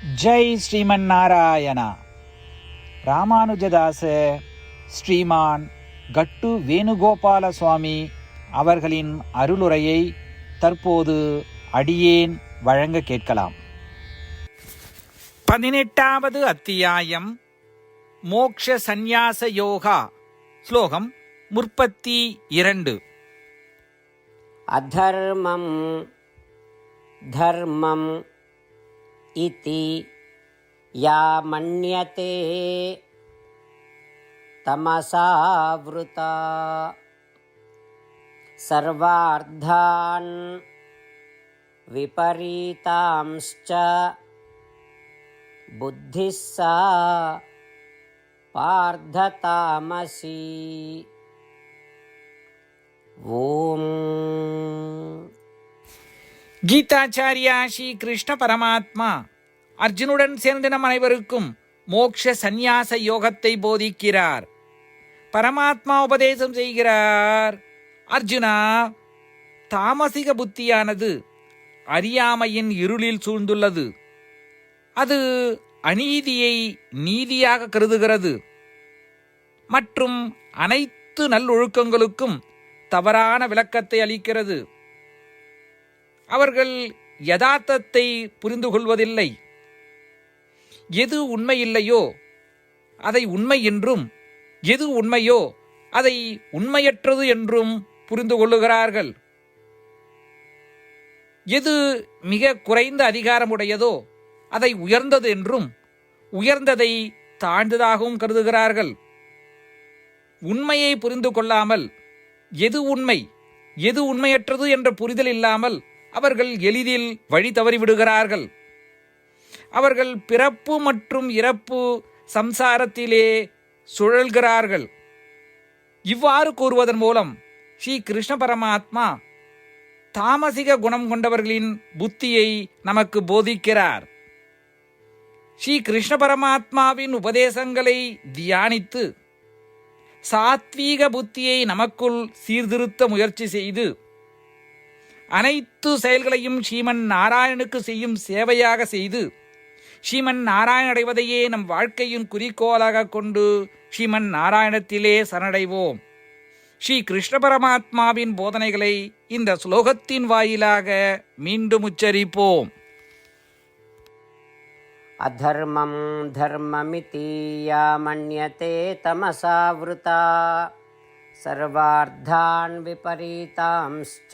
ஜெய் ஸ்ரீமன் நாராயணா ராமானுஜதாச ஸ்ரீமான் கட்டு வேணுகோபால சுவாமி அவர்களின் அருளுரையை தற்போது அடியேன் வழங்க கேட்கலாம். பதினெட்டாவது அத்தியாயம் மோக்ஷ சந்நியாச யோகா ஸ்லோகம் முற்பத்தி இரண்டு. அதர்மம் தர்மம் इति या मन्यते तमसावृता। सर्वार्धान् विपरीतांश्च बुद्धिः सा पार्धतामसी। ॐ கீதாச்சாரியா ஸ்ரீ கிருஷ்ண பரமாத்மா. அர்ஜுனுடன் சேர்ந்து நம் அனைவருக்கும் மோக்ஷ சந்நியாச யோகத்தை போதிக்கிறார். பரமாத்மா உபதேசம் செய்கிறார். அர்ஜுனா தாமசிக புத்தியானது அறியாமையின் இருளில் சூழ்ந்துள்ளது. அது அநீதியை நீதியாக கருதுகிறது. மற்றும் அனைத்து நல்லொழுக்கங்களுக்கும் தவறான விளக்கத்தை அளிக்கிறது. அவர்கள் யதார்த்தத்தை புரிந்து கொள்வதில்லை எது உண்மையில்லையோ அதை உண்மை என்றும் எது உண்மையோ அதை உண்மையற்றது என்றும் புரிந்து கொள்ளுகிறார்கள் எது மிக குறைந்த அதிகாரமுடையதோ அதை உயர்ந்தது என்றும் உயர்ந்ததை தாழ்ந்ததாகவும் கருதுகிறார்கள். உண்மையை புரிந்து கொள்ளாமல் எது உண்மை எது உண்மையற்றது என்ற புரிதல் இல்லாமல் அவர்கள் எளிதில் வழி தவறிவிடுகிறார்கள். அவர்கள் பிறப்பு மற்றும் இறப்பு சம்சாரத்திலே சுழல்கிறார்கள். இவ்வாறு கூறுவதன் மூலம் ஸ்ரீ கிருஷ்ண பரமாத்மா தாமசிக குணம் கொண்டவர்களின் புத்தியை நமக்கு போதிக்கிறார். ஸ்ரீ கிருஷ்ண பரமாத்மாவின் உபதேசங்களை தியானித்து சாத்வீக புத்தியை நமக்குள் சீர்திருத்த முயற்சி செய்து அனைத்து செயல்களையும் ஸ்ரீமன் நாராயணுக்கு செய்யும் சேவையாக செய்து ஸ்ரீமன் நாராயண அடைவதையே நம் வாழ்க்கையின் குறிக்கோளாக கொண்டு ஸ்ரீமன் நாராயணத்திலே சரணடைவோம் ஸ்ரீ கிருஷ்ண பரமாத்மாவின் போதனைகளை இந்த ஸ்லோகத்தின் வாயிலாக மீண்டும் உச்சரிப்போம் अधर्मं धर्ममिति या मन्यते तमसावृता सर्वार्धान् विपरीतांश्च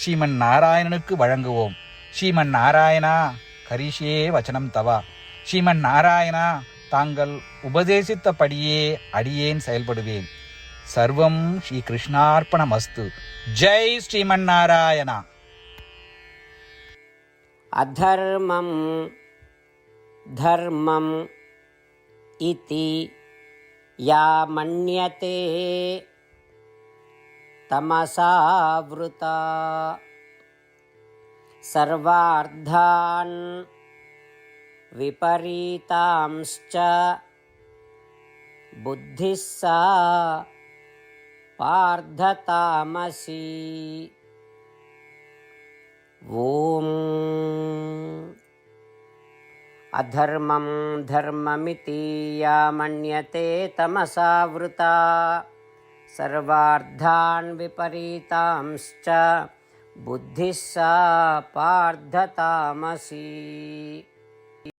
ஸ்ரீமன் நாராயணனுக்கு வழங்குவோம் ஸ்ரீமன் நாராயணா கரிஷே வச்சனம் தவா ஸ்ரீமன் நாராயணா தாங்கள் உபதேசித்தபடியே அடியேன் செயல்படுவேன் சர்வம் ஸ்ரீ கிருஷ்ணார்ப்பணமஸ்து ஜெய் ஸ்ரீமன் நாராயணா अधर्मं धर्मम् इति या मन्यते तमसावृता। सर्वार्धान् विपरीतांश्च बुद्धिः सा पार्धतामसी। ॐ अधर्मं धर्ममिति या मन्यते तमसावृता। सर्वार्धान् विपरीतांश्च बुद्धिः सा पार्धतामसी।